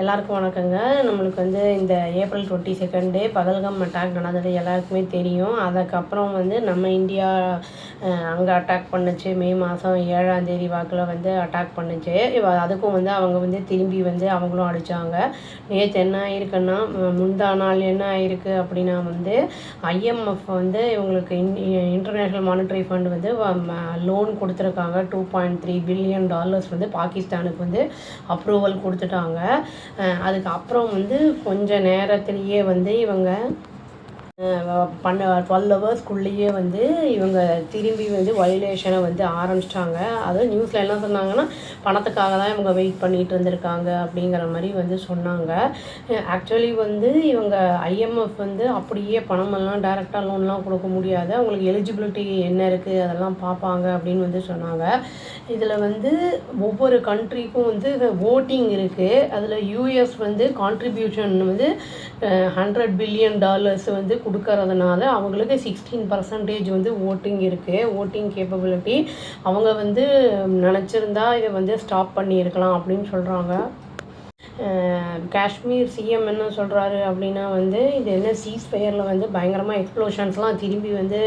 எல்லாருக்கும் வணக்கங்க. நம்மளுக்கு வந்து இந்த April twenty second Pahalgam attack நடந்தது எல்லாருக்குமே தெரியும். அதுக்கப்புறம் வந்து நம்ம இந்தியா அங்கே அட்டாக் பண்ணுச்சு. மே மாதம் ஏழாம் தேதி வாக்கில் வந்து அட்டாக் பண்ணுச்சு. அதுக்கும் வந்து அவங்க வந்து திரும்பி வந்து அவங்களும் அடித்தாங்க நேற்று என்ன ஆயிருக்குன்னா முந்தா நாள் என்ன ஆயிருக்கு அப்படின்னா வந்து ஐஎம்எஃப் வந்து இவங்களுக்கு இன் இன்டர்நேஷ்னல் மானிட்டரி ஃபண்ட் வந்து லோன் கொடுத்துருக்காங்க. Two point three billion dollars வந்து பாகிஸ்தானுக்கு வந்து அப்ரூவல் கொடுத்துட்டாங்க. அதுக்கப்புறம் வந்து கொஞ்ச நேரத்திலேயே வந்து இவங்க பண்ண டுவெல் ஹவர்ஸ்க்குள்ளேயே வந்து இவங்க திரும்பி வந்து வயலேஷனை வந்து ஆரம்பிச்சிட்டாங்க. அதுவும் நியூஸில் என்ன சொன்னாங்கன்னா பணத்துக்காக தான் இவங்க வெயிட் பண்ணிட்டு இருந்திருக்காங்க அப்படிங்கிற மாதிரி வந்து சொன்னாங்க. ஆக்சுவலி வந்து இவங்க ஐஎம்எஃப் வந்து அப்படியே பணமெல்லாம் டைரெக்டாக லோன்லாம் கொடுக்க முடியாது. அவங்களுக்கு எலிஜிபிலிட்டி என்ன இருக்குது அதெல்லாம் பார்ப்பாங்க அப்படின்னு வந்து சொன்னாங்க. இதில் வந்து ஒவ்வொரு கண்ட்ரிக்கும் வந்து ஓட்டிங் இருக்குது அதில் யூஎஸ் வந்து கான்ட்ரிபியூஷன் வந்து ஹண்ட்ரட் பில்லியன் டாலர்ஸ் வந்து கொடுக்கறதுனால அவங்களுக்கு சிக்ஸ்டீன் பர்சன்டேஜ் வந்து ஓட்டிங் இருக்குது ஓட்டிங் கேப்பபிலிட்டி அவங்க வந்து நினச்சிருந்தா இதை வந்து ஸ்டாப் பண்ணியிருக்கலாம் அப்படின்னு சொல்கிறாங்க காஷ்மீர் சிஎம் என்ன சொல்கிறாரு அப்படின்னா வந்து இது என்ன சீஸ் ஃபயரில் வந்து பயங்கரமாக எக்ஸ்ப்ளோஷன்ஸ்லாம் திரும்பி வந்து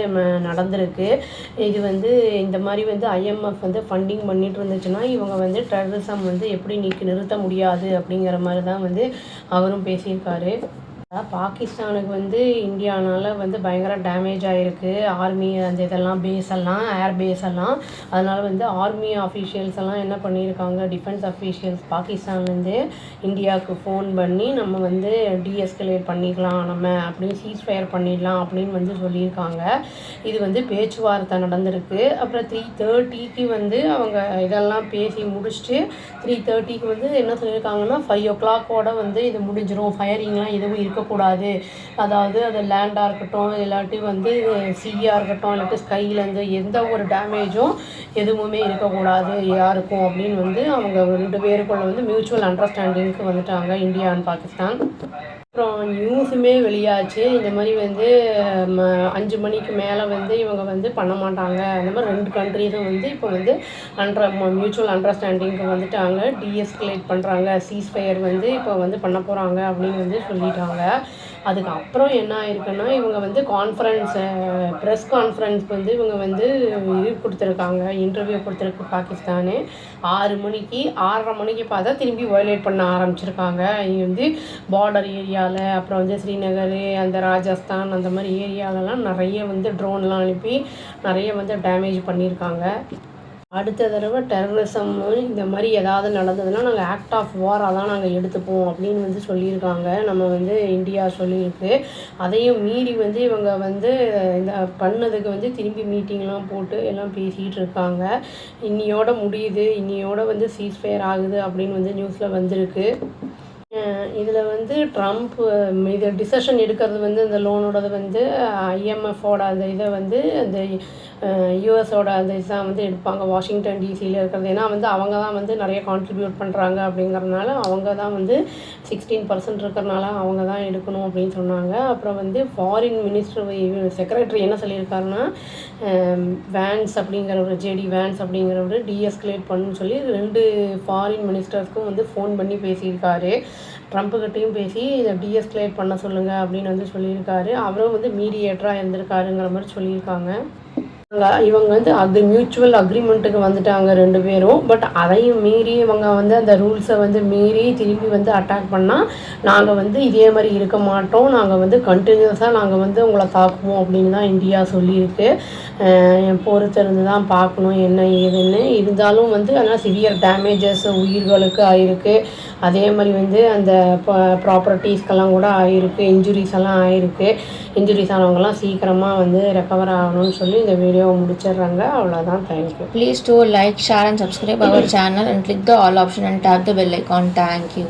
நடந்திருக்கு. இது வந்து இந்த மாதிரி வந்து ஐஎம்எஃப் வந்து ஃபண்டிங் பண்ணிட்டு இருந்துச்சுன்னா இவங்க வந்து டெரரிசம் வந்து எப்படி நீக்கி நிறுத்த முடியாது அப்படிங்கிற மாதிரி தான் வந்து அவரும் பேசியிருக்காரு. பாகிஸ்தானுக்கு வந்து இந்தியானால் வந்து பயங்கர டேமேஜ் ஆகிருக்கு ஆர்மி அந்த இதெல்லாம் பேஸ் எல்லாம் ஏர் பேஸ் எல்லாம். அதனால் வந்து ஆர்மி அஃபீஷியல்ஸ் எல்லாம் என்ன பண்ணியிருக்காங்க? டிஃபென்ஸ் அஃபீஷியல்ஸ் பாகிஸ்தான்லேருந்து இந்தியாவுக்கு ஃபோன் பண்ணி நம்ம வந்து டீஎஸ்கலேட் பண்ணிக்கலாம். நம்ம அப்படின்னு சீஸ் ஃபயர் பண்ணிடலாம் அப்படின்னு வந்து சொல்லியிருக்காங்க. இது வந்து பேச்சுவார்த்தை நடந்திருக்கு. அப்புறம் த்ரீ தேர்ட்டிக்கு வந்து அவங்க இதெல்லாம் பேசி முடிச்சுட்டு த்ரீ தேர்ட்டிக்கு வந்து என்ன சொல்லியிருக்காங்கன்னா ஃபைவ் ஓ கிளாக்கோட வந்து இது முடிஞ்சிடும் ஃபயரிங்லாம் எதுவும் இருக்கக்கூடாது அதாவது அது லேண்டாக இருக்கட்டும் இல்லாட்டி வந்து சீயாக இருக்கட்டும் இல்லாட்டி ஸ்கைலேருந்து எந்த ஒரு டேமேஜும் எதுவுமே இருக்கக்கூடாது யாருக்கும் அப்படின்னு வந்து அவங்க ரெண்டு பேருக்குள்ள வந்து மியூச்சுவல் அண்டர்ஸ்டாண்டிங்க்கு வந்துட்டாங்க இந்தியா அண்ட் பாகிஸ்தான். நியூஸுமே வெளியாச்சு. இந்த மாதிரி வந்து ம, அஞ்சு மணிக்கு மேலே வந்து இவங்க வந்து பண்ண மாட்டாங்க. அந்த மாதிரி ரெண்டு கண்ட்ரீஸும் வந்து இப்போ வந்து அண்டர் மியூச்சுவல் அண்டர்ஸ்டாண்டிங்க்கு வந்துட்டாங்க. டிஎஸ்கலேட் பண்ணுறாங்க சீஸ்ஃபயர் வந்து இப்போ வந்து பண்ண போகிறாங்க அப்படின்னு வந்து சொல்லிட்டாங்க. அதுக்கப்புறம் என்ன ஆயிருக்குன்னா இவங்க வந்து கான்ஃபரன்ஸு ப்ரெஸ் கான்ஃபரன்ஸ்க்கு வந்து இவங்க வந்து இது கொடுத்துருக்காங்க இன்டர்வியூ கொடுத்துருக்கு பாகிஸ்தானு. ஆறு மணிக்கு ஆறரை மணிக்கு பார்த்தா திரும்பி வயலேட் பண்ண ஆரம்பிச்சிருக்காங்க. இங்கே வந்து பார்டர் ஏரியாவில் அப்புறம் வந்து ஸ்ரீநகர் அந்த ராஜஸ்தான் அந்த மாதிரி ஏரியாலலாம் நிறைய வந்து ட்ரோன்லாம் அனுப்பி நிறைய வந்து டேமேஜ் பண்ணியிருக்காங்க. அடுத்த தடவை டெரரிசம் இந்த மாதிரி ஏதாவது நடந்ததுன்னா நாங்கள் ஆக்ட் ஆஃப் வாராக தான் நாங்கள் எடுத்துப்போம் அப்படின்னு வந்து சொல்லியிருக்காங்க. நம்ம வந்து இந்தியா சொல்லியிருக்கு. அதையும் மீறி வந்து இவங்க வந்து இந்த பண்ணதுக்கு வந்து திரும்பி மீட்டிங்லாம் போட்டு எல்லாம் பேசிகிட்டு இருக்காங்க. இன்னியோட முடியுது. இன்னியோட வந்து சீஸ் ஃபயர் ஆகுது அப்படின்னு வந்து நியூஸில் வந்திருக்கு. இதில் வந்து ட்ரம்ப் இது டிசிஷன் எடுக்கிறது வந்து இந்த லோனோடது வந்து ஐஎம்எஃபோட அந்த இதை வந்து அந்த யூஎஸோட அந்த இதான் வந்து எடுப்பாங்க. வாஷிங்டன் டிசியில் இருக்கிறது. ஏன்னா வந்து அவங்க தான் வந்து நிறைய கான்ட்ரிபியூட் பண்ணுறாங்க அப்படிங்கறதுனால அவங்க தான் வந்து சிக்ஸ்டீன் பர்சன்ட் இருக்கிறனால அவங்க தான் எடுக்கணும் அப்படின்னு சொன்னாங்க. அப்புறம் வந்து ஃபாரின் மினிஸ்டர் செக்ரட்டரி என்ன சொல்லியிருக்காருன்னா வேன்ஸ் அப்படிங்கிறவர் ஜேடி வேன்ஸ் அப்படிங்கிறவர் டிஎஸ்கலேட் பண்ணுன்னு சொல்லி ரெண்டு ஃபாரின் மினிஸ்டர்ஸ்க்கும் வந்து ஃபோன் பண்ணி பேசியிருக்காரு. ட்ரம்ப்புக்கிட்டையும் பேசி இதை டிஎஸ்கலேட் பண்ண சொல்லுங்கள் அப்படின்னு வந்து சொல்லியிருக்காரு. அவரும் வந்து மீடியேட்டராக இருந்திருக்காருங்கிற மாதிரி சொல்லியிருக்காங்க. இவங்க- வந்து அக்ரி மியூச்சுவல் அக்ரிமெண்ட்டுக்கு வந்துட்டாங்க ரெண்டு பேரும். பட் அதையும் மீறி இவங்க வந்து அந்த ரூல்ஸை வந்து மீறி திரும்பி வந்து அட்டாக் பண்ணால் நாங்கள் வந்து இதே மாதிரி இருக்க மாட்டோம். நாங்கள் வந்து கண்டினியூஸாக நாங்கள் வந்து உங்களை தாக்குவோம் அப்படின்னு தான் இந்தியா சொல்லியிருக்கு. என் பொறுத்திருந்து தான் பார்க்கணும் என்ன ஏதுன்னு. இருந்தாலும் வந்து ஆனால் சிவியர் டேமேஜஸ் உயிர்களுக்கு ஆயிருக்கு. அதே மாதிரி வந்து அந்த ப்ராப்பர்ட்டிஸ்க்கெல்லாம் கூட ஆயிருக்கு. இன்ஜுரிஸ் எல்லாம் ஆயிருக்கு. இன்ஜுரிஸ் ஆனவங்கலாம் சீக்கிரமாக வந்து ரெக்கவர் ஆகணும்னு சொல்லி இந்த வீடியோ வீடியோவை முடிச்சிடுறாங்க அவ்வளோதான் thank you please do like share and subscribe our channel and click the all option and tap the bell icon thank you